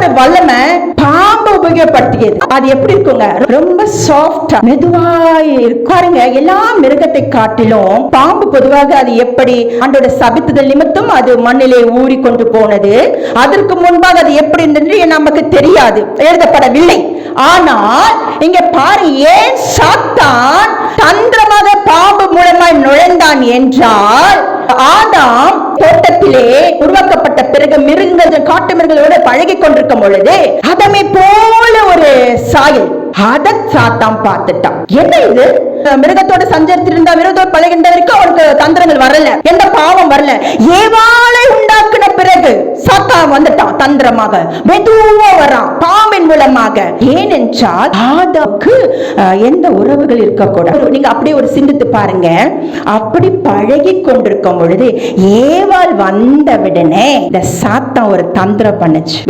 பிசாசோட வல்லமை பாம்பு உபயோகப்படுத்தியது. அது எப்படி இருக்குங்க? ரொம்ப சாஃப்டா மெதுவாய் இருக்காருங்க எல்லா மிருகத்தை காட்டிலும் பாம்பு பொதுவாக அது எப்படி அன்றோட சபித்துதல் நிமித்தம் அது மண்ணிலே ஊறி கொண்டு போனது. அதற்கு முன்பாக அது எப்படி இருந்தது நமக்கு தெரியாது. எழுதப்படவில்லை. ஆனால் இங்க பாரு ஏன் சாத்தான் தந்திரமாக பாம்பு மூலமாய் நுழைந்தான் என்றால் ஆதாம் தோட்டத்திலே உருவ பிறகு மிருகங்கள் காட்டு மிருகங்களோட பழகி கொண்டிருக்கும் பொழுது அதமை போல ஒரு சாயல் அத சாத்தான் பார்த்துட்டான். என்ன இது? மிருகத்தோட சஞ்சரித்திருந்தா மிருகத்தோட பழகின்ற வரைக்கும் அவனுக்கு தந்திரங்கள் வரல. எந்த பாவம் வரல. ஏவாளை உண்டாக்குன பிறகு சாத்தான் வந்துட்டான் தந்திரமாக. மெதுவா வரான் பாம்பின் மூலமாக. ஏனென்றால் ஆதாக்கு எந்த உறவுகள் இருக்கக்கூடாது. நீங்க அப்படியே ஒரு சிந்தித்து பாருங்க. அப்படி பழகி கொண்டிருக்கும் பொழுது ஏவாள் வந்த உடனே இந்த சாத்தா ஒரு தந்திரம் பண்ணுச்சு.